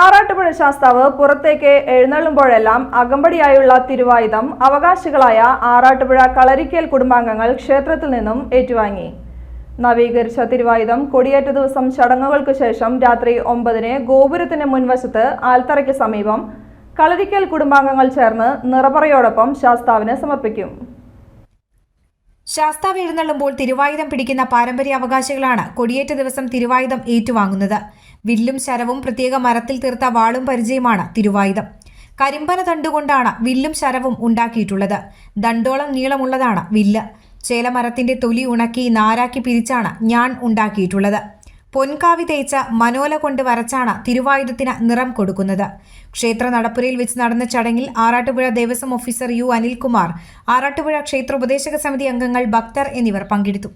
ആറാട്ടുപുഴ ശാസ്താവ് പുറത്തേക്ക് എഴുന്നള്ളുമ്പോഴെല്ലാം അകമ്പടിയായുള്ള തിരുവായുധം അവകാശികളായ ആറാട്ടുപുഴ കളരിക്കൽ കുടുംബാംഗങ്ങൾ ക്ഷേത്രത്തിൽ നിന്നും ഏറ്റുവാങ്ങി. നവീകരിച്ച തിരുവായുധം കൊടിയേറ്റ ദിവസം ചടങ്ങുകൾക്ക് ശേഷം രാത്രി ഒമ്പതിന് ഗോപുരത്തിന് മുൻവശത്ത് ആൽത്തറയ്ക്ക് സമീപം കളരിക്കൽ കുടുംബാംഗങ്ങൾ ചേർന്ന് നിറപറയോടൊപ്പം ശാസ്താവിന് സമർപ്പിക്കും. ശാസ്താവ് എഴുന്നള്ളുമ്പോൾ തിരുവായുധം പിടിക്കുന്ന പാരമ്പര്യ അവകാശികളാണ് കൊടിയേറ്റ ദിവസം തിരുവായുധം ഏറ്റുവാങ്ങുന്നത്. വില്ലും ശരവും പ്രത്യേക മരത്തിൽ തീർത്ത വാളും പരിചയമാണ് തിരുവായുധം. കരിമ്പന തണ്ടുകൊണ്ടാണ് വില്ലും ശരവും ഉണ്ടാക്കിയിട്ടുള്ളത്. ദണ്ടോളം നീളമുള്ളതാണ് വില്ല്. ചേലമരത്തിന്റെ തൊലി ഉണക്കി നാരാക്കി പിരിച്ചാണ് ഞാൻ ഉണ്ടാക്കിയിട്ടുള്ളത്. പൊൻകാവി തേച്ച മനോല കൊണ്ട് വരച്ചാണ് തിരുവായുധത്തിന് നിറം കൊടുക്കുന്നത്. ക്ഷേത്ര നടപ്പുരയിൽ വെച്ച് നടന്ന ചടങ്ങിൽ ആറാട്ടുപുഴ ദേവസ്വം ഓഫീസർ യു അനിൽകുമാർ ആറാട്ടുപുഴ ക്ഷേത്ര ഉപദേശക സമിതി അംഗങ്ങൾ ഭക്തർ എന്നിവർ പങ്കെടുത്തു.